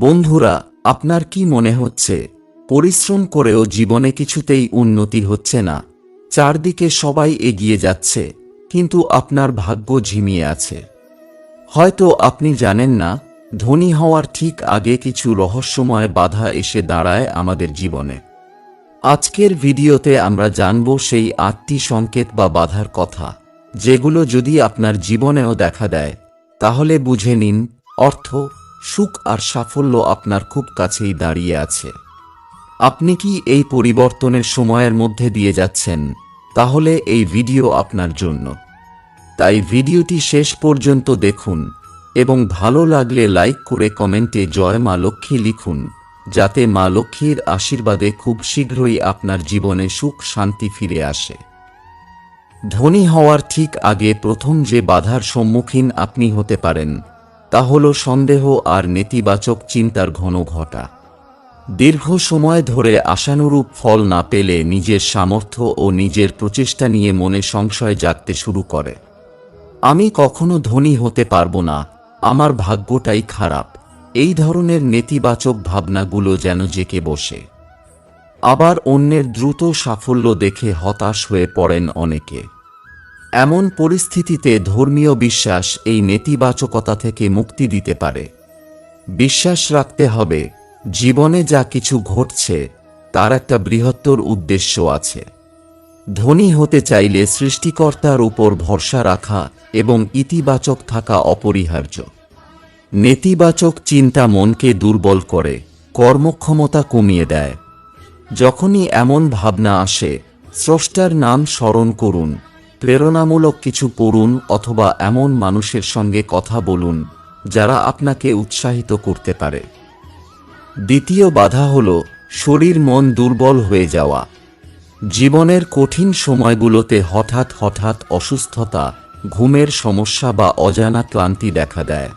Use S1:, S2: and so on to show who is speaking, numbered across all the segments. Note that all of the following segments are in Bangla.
S1: বন্ধুরা, আপনার কি মনে হচ্ছে? পরিশ্রম করেও জীবনে কিছুতেই উন্নতি হচ্ছে না। চারদিকে সবাই এগিয়ে যাচ্ছে, কিন্তু আপনার ভাগ্য ঝিমিয়ে আছে। হয়তো আপনি জানেন না, ধনী হওয়ার ঠিক আগে কিছু রহস্যময় বাধা এসে দাঁড়ায় আমাদের জীবনে। আজকের ভিডিওতে আমরা জানব সেই আটটি সংকেত বা বাধার কথা, যেগুলো যদি আপনার জীবনেও দেখা দেয়, তাহলে বুঝে নিন, অর্থ সুখ আর সাফল্য আপনার খুব কাছেই দাঁড়িয়ে আছে। আপনি কি এই পরিবর্তনের সময়ের মধ্যে দিয়ে যাচ্ছেন? তাহলে এই ভিডিও আপনার জন্য। তাই ভিডিওটি শেষ পর্যন্ত দেখুন এবং ভালো লাগলে লাইক করে কমেন্টে জয় মা লক্ষ্মী লিখুন, যাতে মা লক্ষ্মীর আশীর্বাদে খুব শীঘ্রই আপনার জীবনে সুখ শান্তি ফিরে আসে। ধনী হওয়ার ঠিক আগে প্রথম যে বাধার সম্মুখীন আপনি হতে পারেন তা হল সন্দেহ আর নেতিবাচক চিন্তার ঘন ঘটা। দীর্ঘ সময় ধরে আশানুরূপ ফল না পেলে নিজের সামর্থ্য ও নিজের প্রচেষ্টা নিয়ে মনে সংশয় জাগতে শুরু করে। আমি কখনো ধনী হতে পারব না, আমার ভাগ্যটাই খারাপ, এই ধরনের নেতিবাচক ভাবনাগুলো যেন জেকে বসে। আবার অন্যের দ্রুত সাফল্য দেখে হতাশ হয়ে পড়েন অনেকে। এমন পরিস্থিতিতে ধর্মীয় বিশ্বাস এই নেতিবাচকতা থেকে মুক্তি দিতে পারে। বিশ্বাস রাখতে হবে, জীবনে যা কিছু ঘটছে, তার একটা বৃহত্তর উদ্দেশ্য আছে। ধনী হতে চাইলে সৃষ্টিকর্তার উপর ভরসা রাখা এবং ইতিবাচক থাকা অপরিহার্য। নেতিবাচক চিন্তা মনকে দুর্বল করে, কর্মক্ষমতা কমিয়ে দেয়। যখনই এমন ভাবনা আসে, স্রষ্টার নাম স্মরণ করুন। প্রেরণামূলক কিছু পড়ুন অথবা এমন মানুষের সঙ্গে কথা বলুন, যারা আপনাকে উৎসাহিত করতে পারে। দ্বিতীয় বাধা হল, শরীর মন দুর্বল হয়ে যাওয়া। জীবনের কঠিন সময়গুলোতে হঠাৎ হঠাৎ অসুস্থতা, ঘুমের সমস্যা বা অজানা ক্লান্তি দেখা দেয়।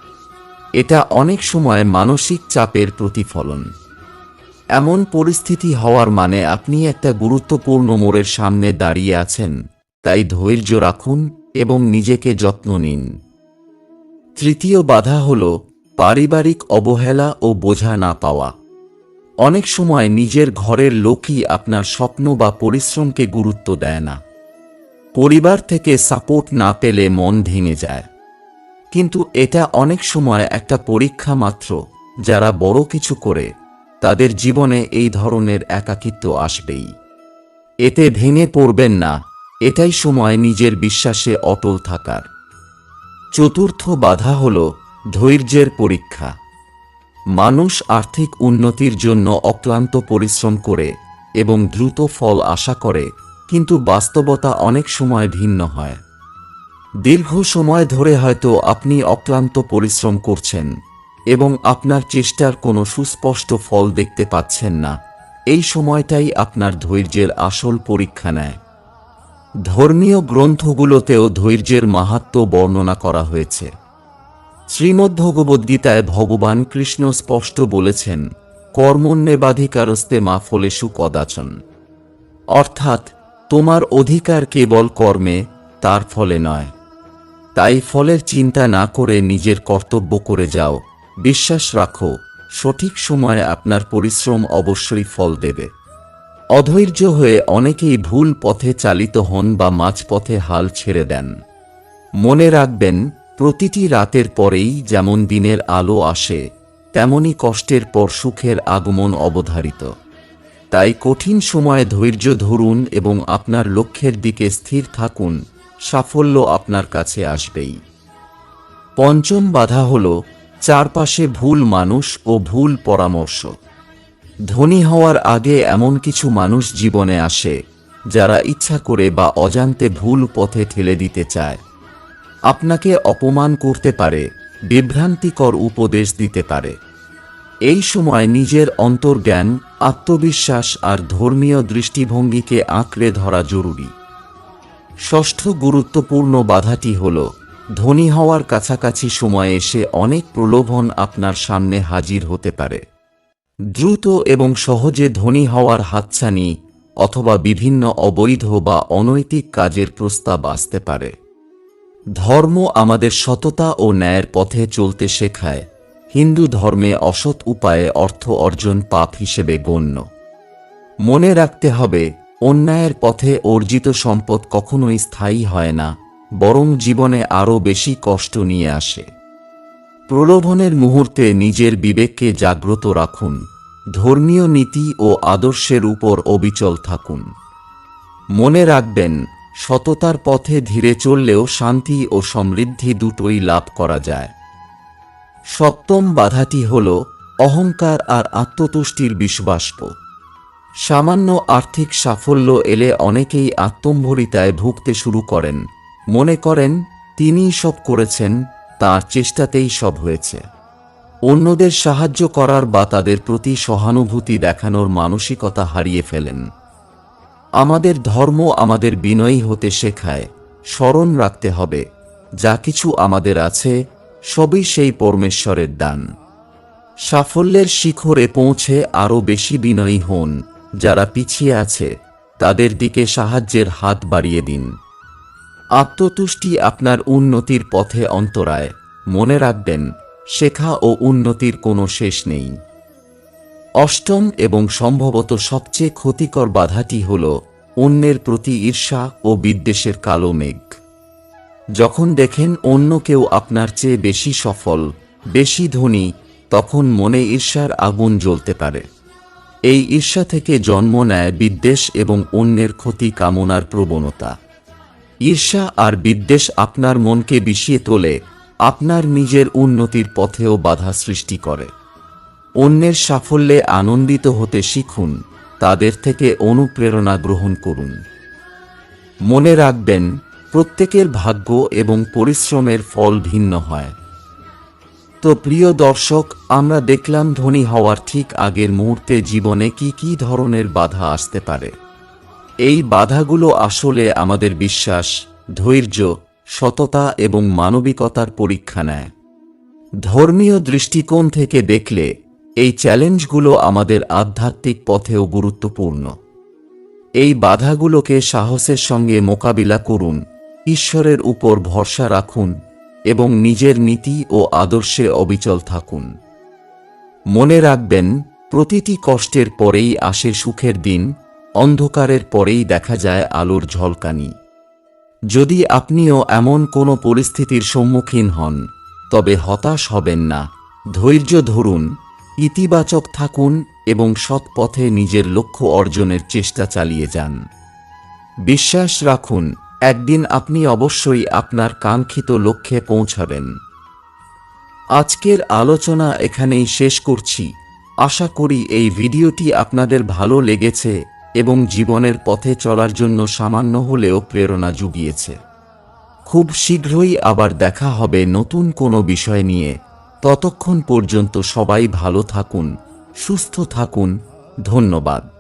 S1: এটা অনেক সময় মানসিক চাপের প্রতিফলন। এমন পরিস্থিতি হওয়ার মানে আপনি একটা গুরুত্বপূর্ণ মোড়ের সামনে দাঁড়িয়ে আছেন। তাই ধৈর্য রাখুন এবং নিজেকে যত্ন নিন। তৃতীয় বাধা হল পারিবারিক অবহেলা ও বোঝা না পাওয়া। অনেক সময় নিজের ঘরের লোকই আপনার স্বপ্ন বা পরিশ্রমকে গুরুত্ব দেয় না। পরিবার থেকে সাপোর্ট না পেলে মন ভেঙে যায়। কিন্তু এটা অনেক সময় একটা পরীক্ষা মাত্র, যারা বড় কিছু করে, তাদের জীবনে এই ধরনের একাকিত্ব আসবেই। এতে ভেঙে পড়বেন না। এটাই সময় নিজের বিশ্বাসে অটল থাকার। চতুর্থ বাধা হল ধৈর্যের পরীক্ষা। মানুষ আর্থিক উন্নতির জন্য অক্লান্ত পরিশ্রম করে এবং দ্রুত ফল আশা করে, কিন্তু বাস্তবতা অনেক সময় ভিন্ন হয়। দীর্ঘ সময় ধরে হয়তো আপনি অক্লান্ত পরিশ্রম করছেন এবং আপনার চেষ্টার কোনো সুস্পষ্ট ফল দেখতে পাচ্ছেন না। এই সময়টাই আপনার ধৈর্যের আসল পরীক্ষা নেয়। ধর্মীয় গ্রন্থগুলোতেও ধৈর্যের মাহাত্ম্য বর্ণনা করা হয়েছে। শ্রীমদ্ভগবদ্গীতায় ভগবান কৃষ্ণ স্পষ্ট বলেছেন কর্মণ্যেবাধিকারস্তে মা ফলেশু কদাচন। অর্থাৎ, তোমার অধিকার কেবল কর্মে, তার ফলে নয়। তাই ফলের চিন্তা না করে নিজের কর্তব্য করে যাও। বিশ্বাস রাখো, সঠিক সময়ে আপনার পরিশ্রম অবশ্যই ফল দেবে। অধৈর্য হয়ে অনেকেই ভুল পথে চালিত হন বা মাঝপথে হাল ছেড়ে দেন। মনে রাখবেন, প্রতিটি রাতের পরেই যেমন দিনের আলো আসে, তেমনি কষ্টের পর সুখের আগমন অবধারিত। তাই কঠিন সময়ে ধৈর্য ধরুন এবং আপনার লক্ষ্যের দিকে স্থির থাকুন, সাফল্য আপনার কাছে আসবেই। পঞ্চম বাধা হল, চারপাশে ভুল মানুষ ও ভুল পরামর্শ। ধনী হওয়ার আগে এমন কিছু মানুষ জীবনে আসে, যারা ইচ্ছা করে বা অজান্তে ভুল পথে ঠেলে দিতে চায়। আপনাকে অপমান করতে পারে, বিভ্রান্তিকর উপদেশ দিতে পারে। এই সময় নিজের অন্তর্জ্ঞান, আত্মবিশ্বাস আর ধর্মীয় দৃষ্টিভঙ্গিকে আঁকড়ে ধরা জরুরি। ষষ্ঠ গুরুত্বপূর্ণ বাধাটি হল, ধনী হওয়ার কাছাকাছি সময়ে এসে অনেক প্রলোভন আপনার সামনে হাজির হতে পারে। দ্রুত এবং সহজে ধনী হওয়ার হাতছানি অথবা বিভিন্ন অবৈধ বা অনৈতিক কাজের প্রস্তাব আসতে পারে। ধর্ম আমাদের সততা ও ন্যায়ের পথে চলতে শেখায়। হিন্দু ধর্মে অসৎ উপায়ে অর্থ অর্জন পাপ হিসেবে গণ্য। মনে রাখতে হবে, অন্যায়ের পথে অর্জিত সম্পদ কখনোই স্থায়ী হয় না, বরং জীবনে আরও বেশি কষ্ট নিয়ে আসে। প্রলোভনের মুহূর্তে নিজের বিবেককে জাগ্রত রাখুন, ধর্মীয় নীতি ও আদর্শের উপর অবিচল থাকুন। মনে রাখবেন, সততার পথে ধীরে চললেও শান্তি ও সমৃদ্ধি দুটোই লাভ করা যায়। সপ্তম বাধাটি হল অহংকার আর আত্মতুষ্টির বিশ্বাস্প সামান্য আর্থিক সাফল্য এলে অনেকেই আত্মম্ভরিতায় ভুগতে শুরু করেন। মনে করেন, তিনিই সব করেছেন তার চেষ্টাতেই সব হয়েছে। অন্যদের সাহায্য করার বা তাদের প্রতি সহানুভূতি দেখানোর মানসিকতা হারিয়ে ফেলেন। আমাদের ধর্ম আমাদের বিনয়ী হতে শেখায়, স্মরণ রাখতে হবে, যা কিছু আমাদের আছে, সবই সেই পরমেশ্বরের দান। সাফল্যের শিখরে পৌঁছে আরও বেশি বিনয়ী হন, যারা পিছিয়ে আছে, তাদের দিকে সাহায্যের হাত বাড়িয়ে দিন। আত্মতুষ্টি আপনার উন্নতির পথে অন্তরায়। মনে রাখবেন, শেখা ও উন্নতির কোনো শেষ নেই। অষ্টম এবং সম্ভবত সবচেয়ে ক্ষতিকর বাধাটি হল অন্যের প্রতি ঈর্ষা ও বিদ্বেষের কালো মেঘ। যখন দেখেন অন্য কেউ আপনার চেয়ে বেশি সফল, বেশি ধনী, তখন মনে ঈর্ষার আগুন জ্বলতে পারে। এই ঈর্ষা থেকে জন্ম নেয় বিদ্বেষ এবং অন্যের ক্ষতি কামনার প্রবণতা। ঈর্ষা আর বিদ্বেষ আপনার মনকে বিষিয়ে তোলে, আপনার নিজের উন্নতির পথেও বাধা সৃষ্টি করে। অন্যের সাফল্যে আনন্দিত হতে শিখুন, তাদের থেকে অনুপ্রেরণা গ্রহণ করুন। মনে রাখবেন, প্রত্যেকের ভাগ্য এবং পরিশ্রমের ফল ভিন্ন হয়। তো প্রিয় দর্শক, আমরা দেখলাম ধনী হওয়ার ঠিক আগের মুহূর্তে জীবনে কি কি ধরনের বাধা আসতে পারে। এই বাধাগুলো আসলে আমাদের বিশ্বাস, ধৈর্য, সততা এবং মানবিকতার পরীক্ষা নেয়। ধর্মীয় দৃষ্টিকোণ থেকে দেখলে, এই চ্যালেঞ্জগুলো আমাদের আধ্যাত্মিক পথেও গুরুত্বপূর্ণ। এই বাধাগুলোকে সাহসের সঙ্গে মোকাবিলা করুন, ঈশ্বরের উপর ভরসা রাখুন এবং নিজের নীতি ও আদর্শে অবিচল থাকুন। মনে রাখবেন, প্রতিটি কষ্টের পরেই আসে সুখের দিন অন্ধকারের পরেই দেখা যায় আলোর ঝলকানি। যদি আপনিও এমন কোনো পরিস্থিতির সম্মুখীন হন, তবে হতাশ হবেন না। ধৈর্য ধরুন, ইতিবাচক থাকুন এবং সৎ পথে নিজের লক্ষ্য অর্জনের চেষ্টা চালিয়ে যান। বিশ্বাস রাখুন, একদিন আপনি অবশ্যই আপনার কাঙ্ক্ষিত লক্ষ্যে পৌঁছাবেন। আজকের আলোচনা এখানেই শেষ করছি। আশা করি এই ভিডিওটি আপনাদের ভালো লেগেছে। এবং জীবনের পথে চলার জন্য সামান্য হলেও প্রেরণা জুগিয়েছে। খুব শীঘ্রই আবার দেখা হবে নতুন কোনো বিষয় নিয়ে। ততক্ষণ পর্যন্ত সবাই ভালো থাকুন, সুস্থ থাকুন। ধন্যবাদ।